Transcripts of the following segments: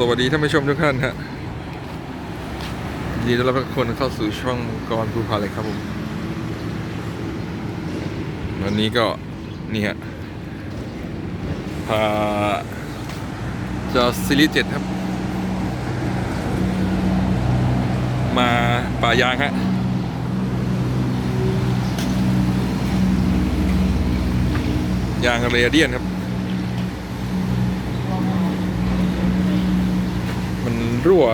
สวัสดีท่านผู้ชมทุกท่านฮะยินดีต้อนรับทุกคนเข้าสู่ช่องกรภูพาเลยครับผมวันนี้ก็นี่ฮะพาจอซีรีส์เจ็ดครับ มาป่ายางฮะยางเรเดียนครับ มัน รั่ว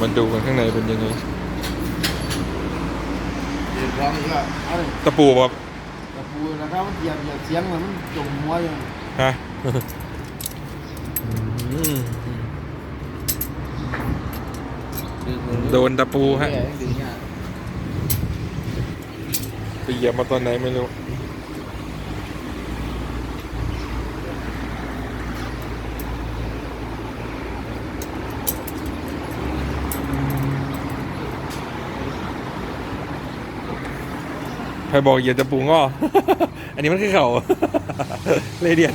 มันดูกันข้างในเป็นยังไงเดี๋ยวร้องอีกแล้วเอาเลยตะปูแบบตะปูนะครับมันเหยียบเหยียบเสียงมันจมหัวอยู่ฮะโดนตะปูฮะแก่ดึงเนี่ยไปเหยียบมาตอนไหนไม่รู้ รบอกเหยียบตะปูง้ออันนี้มันคือเขาเลเดียน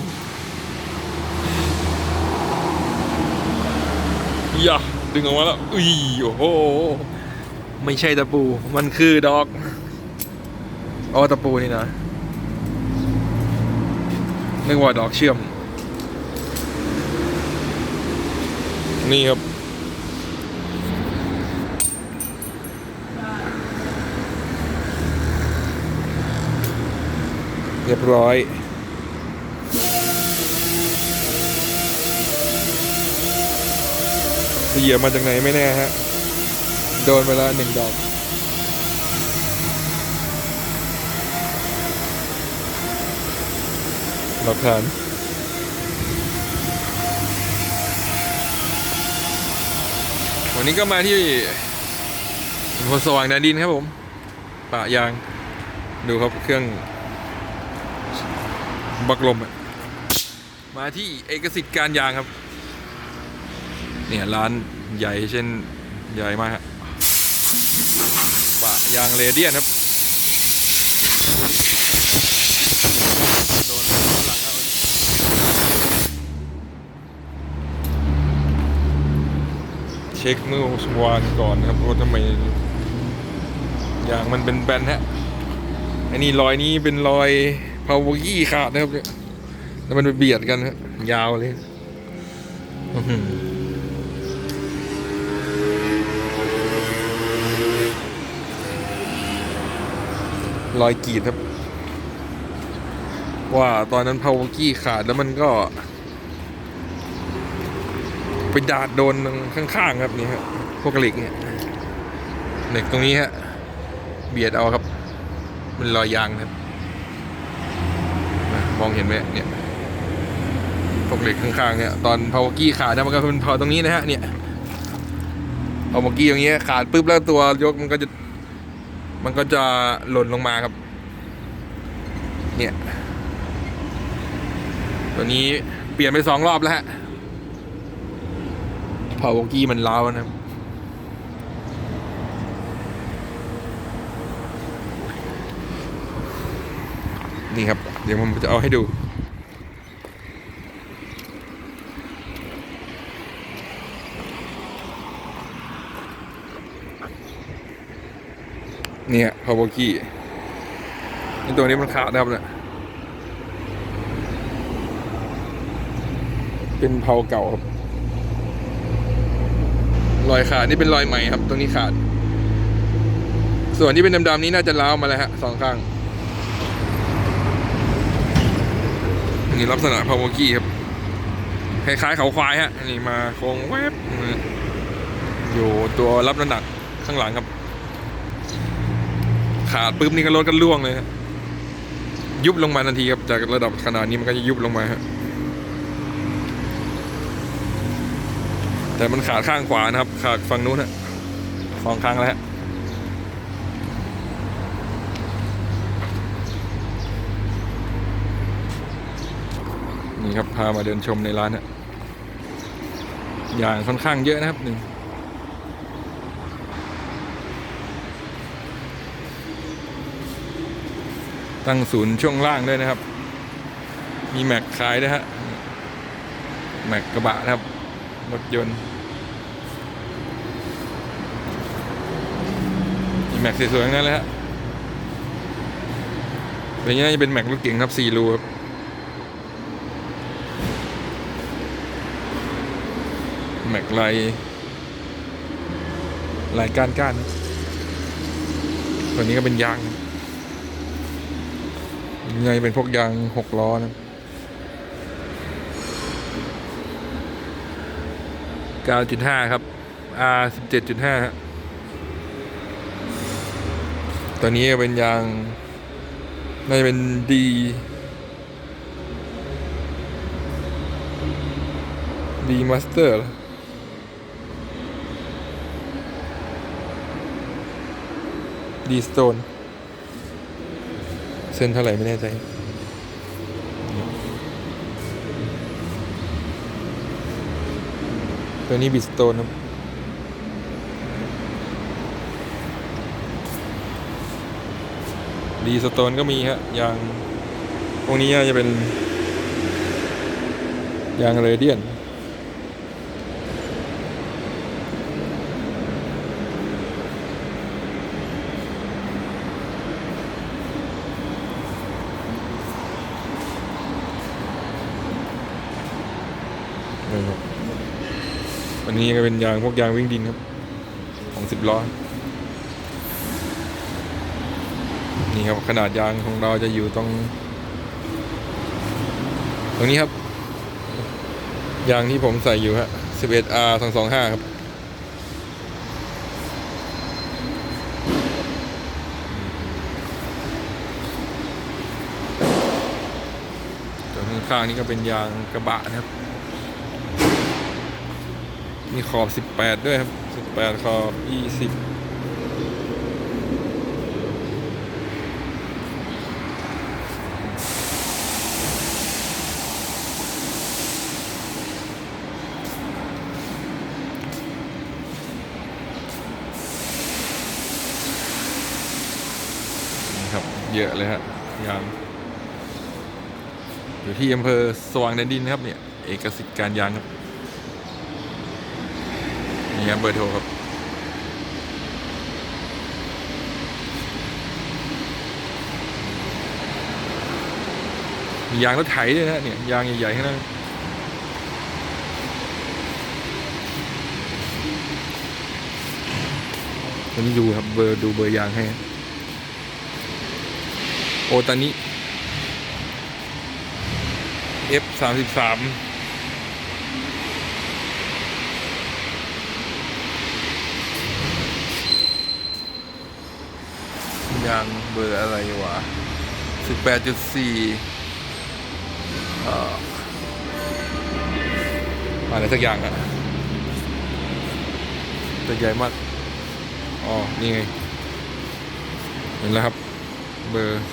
อย่าดึงออกมาแล้วอุ้ยโอ้โห ไม่ใช่ตะปู มันคือดอกอ๋อตะปูนี่นะนึกว่าดอกเชื่อม นี่ครับ รียบร้อย เหยียบมาจากไหนไม่แน่ฮะ โดนไปแล้วหนึ่งดอกหลักฐานวันนี้ก็มาที่อำเภอสว่างแดนดินครับผมป่ายาง ดูครับเครื่อง บักลมมาที่เอกสิทธิ์การยางครับ เนี่ยร้านใหญ่เช่นใหญ่มากฮะปะยางเรเดียนครับโดนหลังครับเช็คเมื่อวานก่อนนะครับว่าทำไมยางมันเป็นแบนฮะอันนี้รอยนี้เป็นรอย พาวเวอร์กี้ขาดนะครับเนี่ยแล้วมันไปเบียดกันฮะยาวเลยอื้อหือรอยกีดครับ ว่าตอนนั้นพาวกี้ขาดแล้วมันก็ ไปดาดโดนข้างๆครับนี่ฮะพวกเหล็กเนี่ยเหล็กตรงนี้ฮะเบียดเอาครับ มันรอยยางครับ มองเห็นไหมเนี่ยพวกเหล็กข้างๆเนี่ยตอนพาวกี้ขาดนะมันก็เป็นพอตรงนี้นะฮะเนี่ยพาวกี้อย่างเงี้ยขาดปุ๊บแล้วตัวยกมันก็จะ มันก็จะหล่นลงมาครับ เนี่ยตัวนี้เปลี่ยนไปสองรอบแล้วฮะพาวกี้มันล้าวนะครับนี่ครับ เดี๋ยวผมจะเอาให้ดู เนี่ยพาวกี้นี่ตัวนี้มันขาดนะครับเนี่ยเป็นเผาเก่าครับรอยขาดนี่เป็นรอยใหม่ครับ ตรงนี้ขาด ส่วนที่เป็นดำๆนี้น่าจะล้าวมาแล้วฮะสองข้าง นี่ลักษณะพาวกี้ครับ คล้ายๆเขาควายฮะนนี้มาโค้งแวบอยู่ตัวรับน้ำหนักข้างหลังครับ ขาดปุ๊บนี่ก็รถก็ล่วงเลยฮะยุบลงมาทันทีครับ จากระดับขนาดนี้มันก็จะยุบลงมาฮะแต่มันขาดข้างขวานะครับ ขาดฝั่งนู้นฮะสองข้างแล้วฮะ ครับพามาเดินชมในร้านฮะอย่างค่อนข้างเยอะนะครับหนึ่งตั้งศูนย์ช่วงล่างด้วยนะครับ มีแม็กขายด้วยฮะ แม็กกระบะนะครับรถยนต์มีแม็กสวยๆนั้นเลยฮะตัวนี้น่าจะเป็นแม็กรถเก่งครับสี่รูครับ แม็กลายลายก้านก้านตัวนี้ก็เป็นยางยังไงเป็นพวกยางหกล้อนะเก้าจุดห้าครับ R สิบเจ็ดจุดห้าตัวนี้เป็นยางน่าจะเป็นดีดีมาสเตอร์ ดีสโตนเส้นเท่าไหร่ไม่แน่ใจ ตัวนี้บิสโตนครับดีสโตนก็มีฮะยางพวกนี้น่าจะเป็นยางเรเดียน นี่ครับอันนี้ก็เป็นยางพวกยางวิ่งดินครับ ของสิบล้อ นี่ครับขนาดยางของเราจะอยู่ตรง ตรงนี้ครับ ยางที่ผมใส่อยู่ฮะ 11R 225 ครับข้างนี่ก็เป็นยางกระบะนะครับ มีขอบ 18 ด้วยครับ 18 ขอบ 20นี่ครับ เยอะเลยฮะยางอยู่ที่อำเภอสว่างแดนดินนะครับเนี่ย เอกสิทธิ์การยางครับ นี่ครับเบอร์โทรครับยางรถไถด้วยนะเนี่ยยางใหญ่ๆทั้งนั้นวันดูครับเบอร์ดูเบอร์ยางให้ โอตานิ F สามสิบสามางเบอร์อะไรวะสิบแปดจุดสี่อ่ออะไรสักอย่างอะแต่ใหญ่มาก อ๋อ นี่ไง เห็นแล้วครับ เบอร์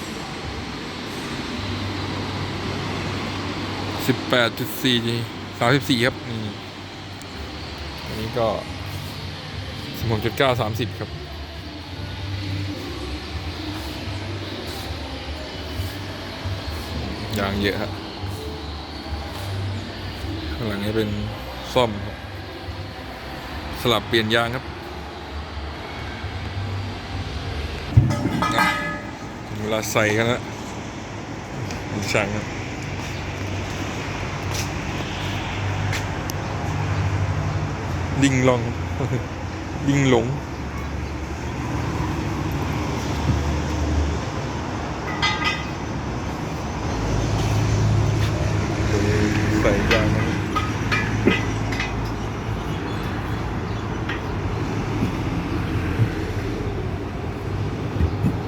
สิบแปดจุดสี่สามสิบสี่ครับ นี่ อันนี้ก็สิบหกจุดเก้าสามสิบครับ ยางเยอะครับข้างหลังนี้เป็นซ่อมครับสลับเปลี่ยนยางครับเวลาใส่กันแล้วช่างครับดิ่งลองดิ่งหลง ใส่ยางนะครับ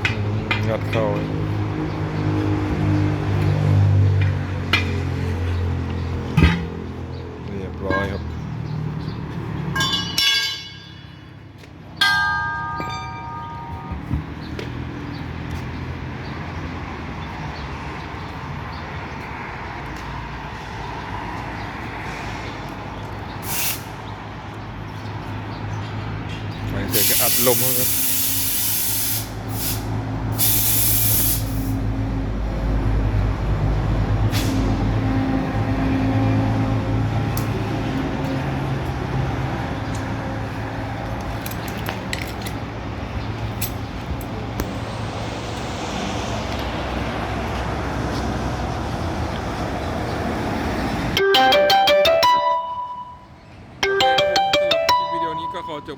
อืมงัดเข้าเรียบร้อยครับ ไปเสร็จก็อัดลม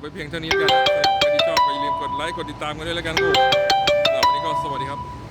ไปเพียงเท่านี้แล้วกันใครที่ชอบไปลืมกดไลค์กดติดตามกันด้วยแล้วกันครับสำหรับวันนี้ก็สวัสดีครับ